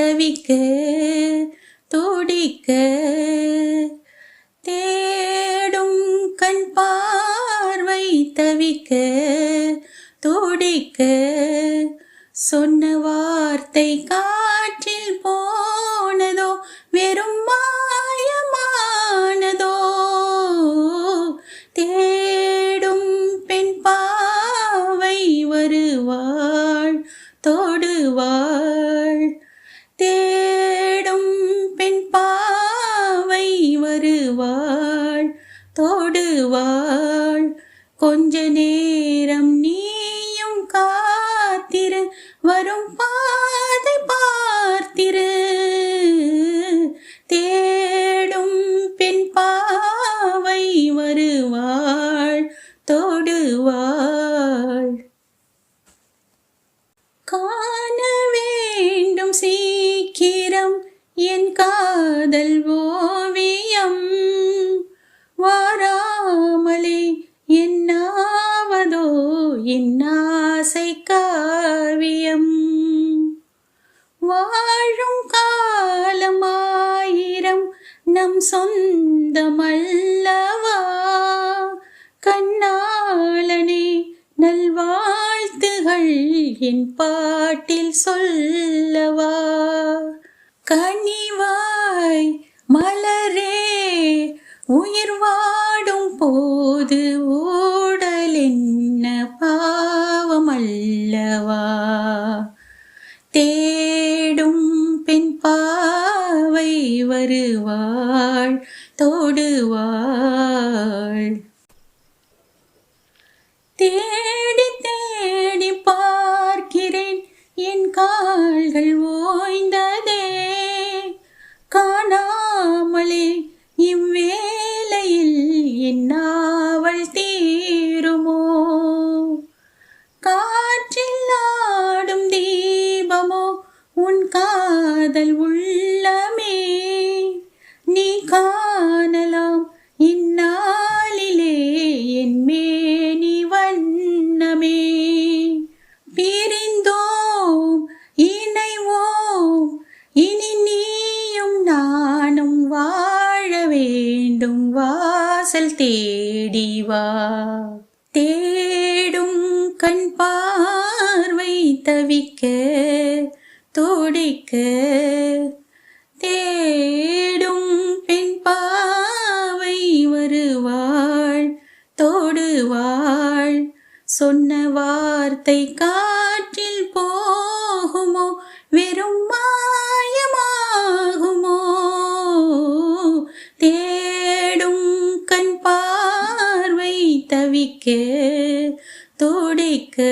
தவிக்க துடிக்க தேடும் கண் பார்வை தவிக்க துடிக்க சொன்ன வார்த்தை காற்றில் போனதோ வெறும் மாயமானதோ தேடும் பெண் பாவை வருவாள் தொடுவாள். தேடும் பெண் பாவை வருவாள் தோடுவாள். கொஞ்ச நேரம் நீயும் காத்திரு வரும் பாதை பார்த்திரு. தேடும் பெண் பாவை வருவாள் தோடுவாள். கா வாராமலே என்னாவதோ என்னாசை காவியம். வாழும் காலமாயிரம் நம் சொந்தமல்லவா? கண்ணாளனே நல்வாழ்த்துகள் என் பாட்டில் சொல்லவா? கனிவாய் மலரே உயிர் வாடும் போது ஓடல் என்ன பாவமல்லவா தேடும் பெண் பாவை வருவாள் தொடுவாள். தே காதல் உள்ளமே நீ காணலாம். இந்நாளிலே என் மேனி வண்ணமே. பிரிந்தோம் இணைவோம். இனி நீயும் நானும் வாழ வேண்டும். வாசல் தேடி வா. தேடும் கண் பார்வை தவிக்க துடிக்க தேடும் பெண் பாவை வருவாள் தொடுவாள். சொன்ன வார்த்தை காற்றில் போகுமோ? வெறும் மாயமாகுமோ? தேடும் கண் பார்வை தவிக்க துடிக்க.